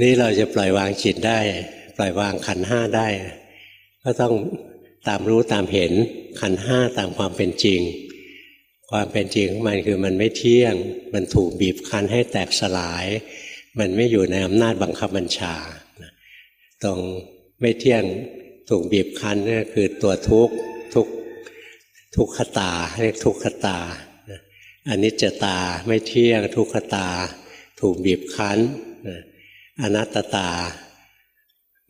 นี่เราจะปล่อยวางจิตได้ ปล่อยวางขันห้าได้ ก็ต้องตามรู้ตามเห็นขันห้าตามความเป็นจริง ความเป็นจริงของมันคือมันไม่เที่ยง มันถูกบีบคั้นให้แตกสลาย มันไม่อยู่ในอำนาจบังคับบัญชาตรงไม่เที่ยงถูกบีบคั้นนี่คือตัวทุกข์ทุกทุกขตาเรียกทุกขตาอนิจจตาไม่เที่ยงทุกขตา ถูกบีบคั้น อนัตตา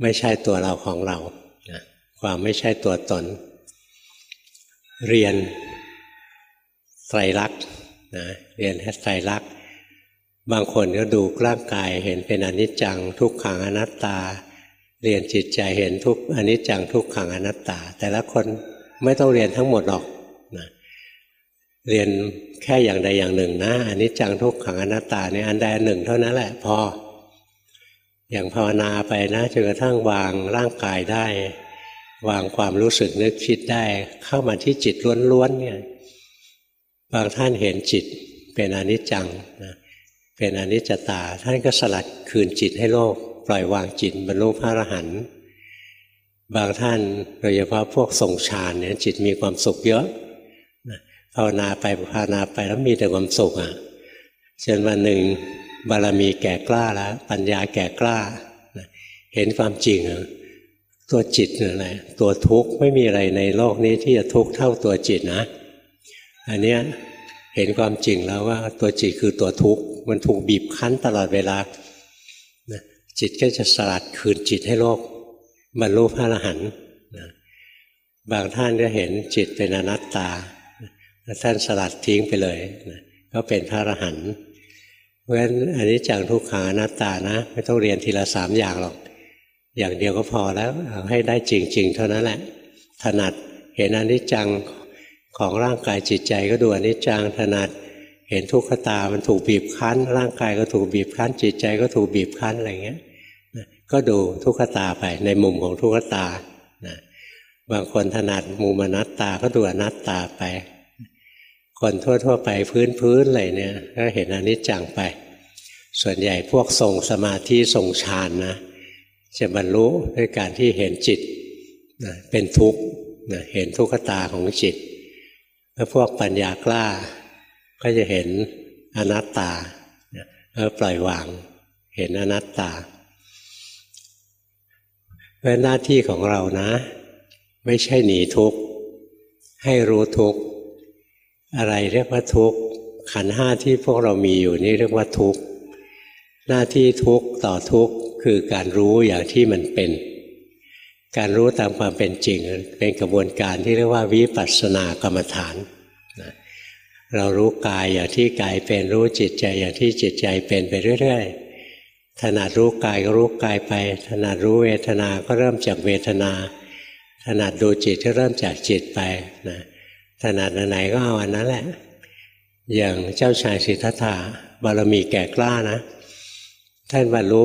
ไม่ใช่ตัวเราของเราความไม่ใช่ตัวตน เรียนไตรลักษณ์นะเรียนไตรลักษณ์บางคนก็ดูร่างกายเห็นเป็นอนิจจังทุกขังอนัตตา เรียนจิตใจเห็นทุกอนิจจังทุกขังอนัตตา แต่ละคนไม่ต้องเรียนทั้งหมดหรอกนะเรียนแค่อย่างใดอย่างหนึ่งนะอนิจจังทุกขังอนัตตาเนี่ยอันใดอันหนึ่งเท่านั้นแหละพอ อย่างภาวนาไปนะจนกระทั่งวางร่างกายได้ วางความรู้สึกนึกคิดได้ เข้ามาที่จิตล้วนๆเนี่ยบางท่านเห็นจิตเป็นอนิจจังนะเป็นอนิจจตา ท่านก็สลัดคืนจิตให้โลก ปล่อยวางจิตบรรลุพระอรหันต์บางท่านโดยเฉพาะพวกทรงฌานเนี่ยจิตมีความสุขเยอะภาวนาไปภาวนาไปแล้วมีแต่ความสุขอะจนวันหนึ่ง บารมีแก่กล้าแล้ว ปัญญาแก่กล้า เห็นความจริงตัวจิตอะไรตัวทุกข์ไม่มีอะไรในโลกนี้ที่จะทุกข์เท่าตัวจิตนะ อันเนี้ยเห็นความจริงแล้วว่าตัวจิตคือตัวทุกข์มันถูกบีบคั้นตลอดเวลาจิตก็จะสลัดคืนจิตให้โลกบรรลุพระอรหันต์บางท่านก็เห็นจิตเป็นอนัตตาท่านสลัดทิ้งไปเลยก็เป็นพระอรหันต์ เพราะฉะนั้นอันนี้จังทุกขังอนัตตานะ ไม่ต้องเรียนทีละสามอย่างหรอก อย่างเดียวก็พอแล้วเอาให้ได้จริง ๆ เท่านั้นแหละ ถนัดเห็นอนิจจังของร่างกายจิตใจก็ดูอนิจจังถนัดเห็นทุกขตา มันถูกบีบคั้น ร่างกายก็ถูกบีบคั้น จิตใจก็ถูกบีบคั้นอะไรเงี้ยก็ดูทุกขตาไปในมุมของทุกขตานะบางคนถนัดมุมอนัตตาก็ดูอนัตตาไป คนทั่ว ๆ ไปพื้นๆอะไรเนี่ยก็เห็นอนิจจังไป ส่วนใหญ่พวกทรงสมาธิทรงฌานนะจะบรรลุด้วยการที่เห็นจิตนะเป็นทุกข์นะเห็นทุกขตาของจิต แล้วพวกปัญญากล้า ก็จะเห็นอนัตตาแล้วปล่อยวางเห็นอนัตตาเพราะหน้าที่ของเรานะ ไม่ใช่หนีทุกข์ให้รู้ทุกข์ อะไรเรียกว่าทุกข์ขันห้าที่พวกเรามีอยู่นี่เรียกว่าทุกข์หน้าที่ทุกข์ต่อทุกข์คือการรู้อย่างที่มันเป็น การรู้ตามความเป็นจริง เป็นกระบวนการที่เรียกว่าวิปัสสนากรรมฐานเรารู้กายอย่างที่กายเป็นรู้จิตใจอย่างที่จิตใจเป็นไปเรื่อยๆถนัดรู้กายก็รู้กายไป ถนัดรู้เวทนาก็เริ่มจากเวทนา ถนัดดูจิตก็เริ่มจากจิตไปนะ ถนัดอันไหนก็เอาอันนั้นแหละ อย่างเจ้าชายสิทธัตถะบารมีแก่กล้านะ ท่านบรรลุ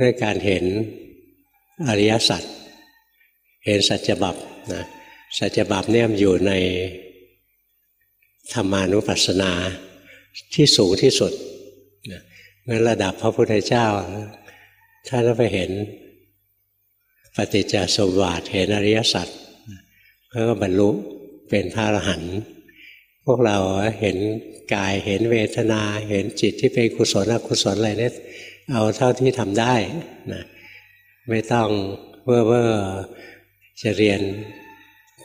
ด้วยการเห็นอริยสัจเห็นสัจบับนะสัจบับเนี่ยอยู่ในธรรมานุปัสสนาที่สูงที่สุดงั้นระดับพระพุทธเจ้าท่านไปเห็นปฏิจจสมบัติเห็นอริยสัจแล้วก็บรรลุ เป็นพระอรหันต์พวกเราเห็นกายเห็นเวทนา เห็นจิตที่เป็นกุศลอกุศลอะไรเนี่ยเอาเท่าที่ทำได้นะไม่ต้องเว่อร์จะเรียน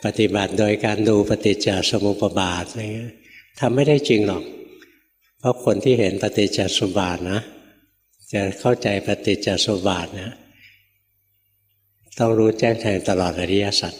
ปฏิบัติโดยการดูปฏิจจสมุปบาทอะไรเงี้ยทำไม่ได้จริงหรอก เพราะคนที่เห็นปฏิจจสมุปบาทนะ จะเข้าใจปฏิจจสมุปบาทนะต้องรู้แจ้งแทงตลอดอริยสัจ